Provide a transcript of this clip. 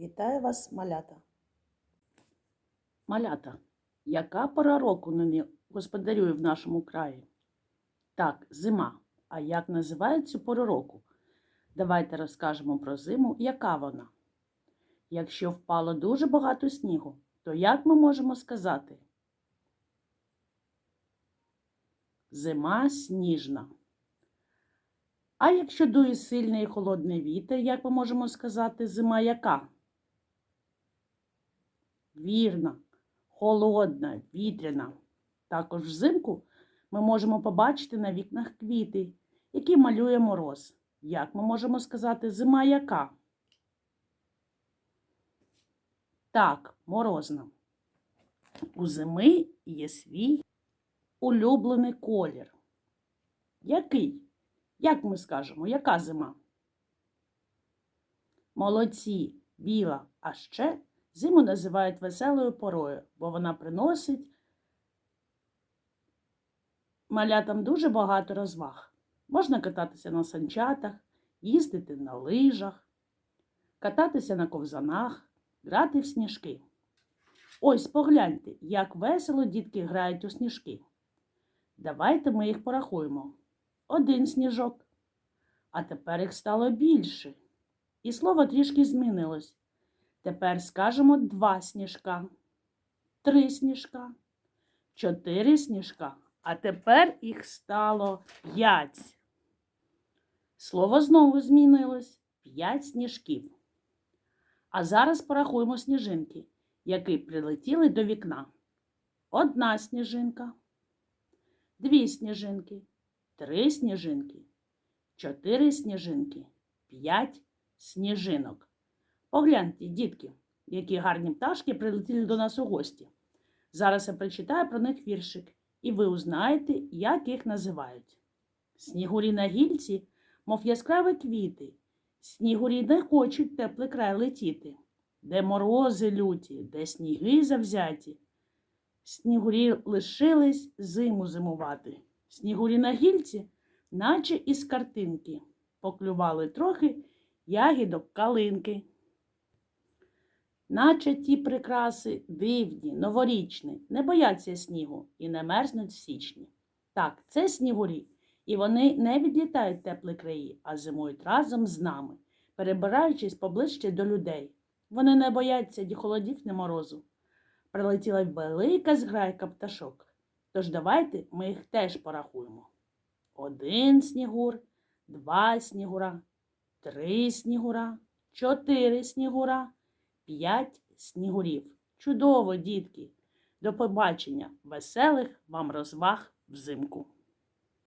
Вітаю вас, малята. Малята, яка пора року нині господарює в нашому краї? Так, зима. А як називають цю пору року? Давайте розкажемо про зиму, яка вона. Якщо впало дуже багато снігу, то як ми можемо сказати? Зима сніжна. А якщо дує сильний і холодний вітер, як ми можемо сказати, зима яка? Вірно, холодна, вітряна. Також взимку ми можемо побачити на вікнах квіти, які малює мороз. Як ми можемо сказати, зима яка? Так, морозна. У зими є свій улюблений колір. Який? Як ми скажемо, яка зима? Молодці, біла, а ще зиму називають веселою порою, бо вона приносить малятам дуже багато розваг. Можна кататися на санчатах, їздити на лижах, кататися на ковзанах, грати в сніжки. Ось погляньте, як весело дітки грають у сніжки. Давайте ми їх порахуємо. Один сніжок. А тепер їх стало більше. І слово трішки змінилось. Тепер скажемо два сніжка, три сніжка, чотири сніжка, а тепер їх стало п'ять. Слово знову змінилось п'ять сніжків. А зараз порахуємо сніжинки, які прилетіли до вікна. Одна сніжинка, дві сніжинки, три сніжинки, чотири сніжинки, п'ять сніжинок. Погляньте, дітки, які гарні пташки прилетіли до нас у гості. Зараз я прочитаю про них віршик, і ви узнаєте, як їх називають. Снігурі на гільці, мов яскраві квіти, снігурі не хочуть теплий край летіти, де морози люті, де сніги завзяті. Снігурі лишились зиму зимувати. Снігурі на гільці, наче із картинки, поклювали трохи ягідок калинки. Наче ті прикраси дивні, новорічні, не бояться снігу і не мерзнуть в січні. Так, це снігурі, і вони не відлітають в теплі краї, а зимують разом з нами, перебираючись поближче до людей. Вони не бояться ні холодів, ні морозу. Прилетіла велика зграйка пташок. Тож давайте ми їх теж порахуємо. Один снігур, два снігура, три снігура, чотири снігура, п'ять снігурів. Чудово, дітки! До побачення, веселих вам розваг взимку!